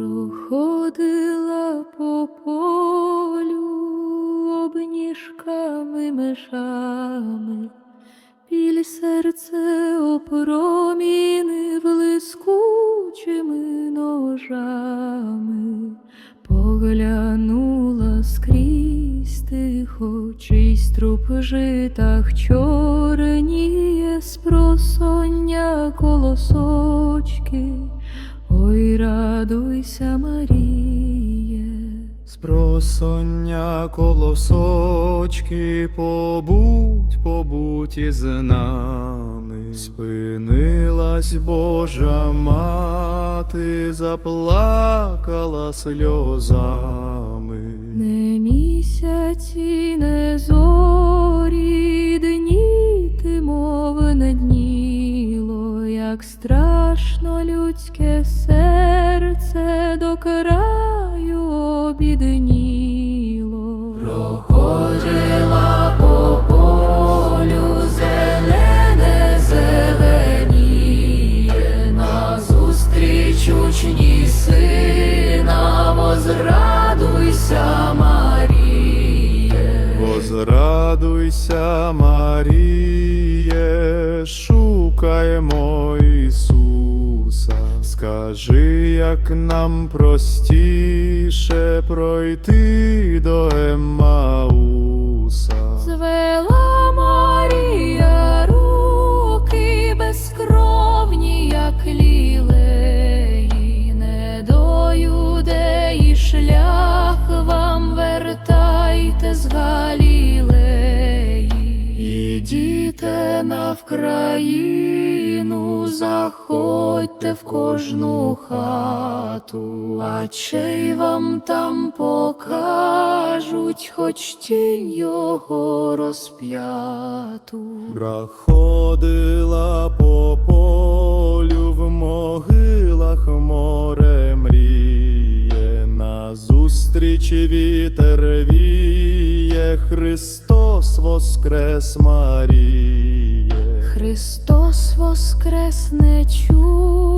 Проходила по полю обніжками межами, біль серце опромінив блискучими ножами, поглянула скрізь тихо, чийсь труп житах чорніє з просоння колосочки. Ой, радуйся, Маріє, Спросоння колосочки, побудь, побудь із нами. Спинилась Божа мати, заплакала сльозами. не місяці, не зорі, як страшно людське серце до краю Маріє. Возрадуйся, Маріє, шукаємо Ісуса. Скажи, як нам простіше пройти до Еммауса. Звела Марія руки безкровні, як лілеї, не до юдеї шлях вам вертайте з. Ідіте на Вкраїну, заходьте в кожну хату, а чей вам там покажуть, хоч тінь його розп'яту. Проходила по полю в могилах море мріє, назустріч вітер віє, Христос воскрес Маріє. Христос воскрес не чула, не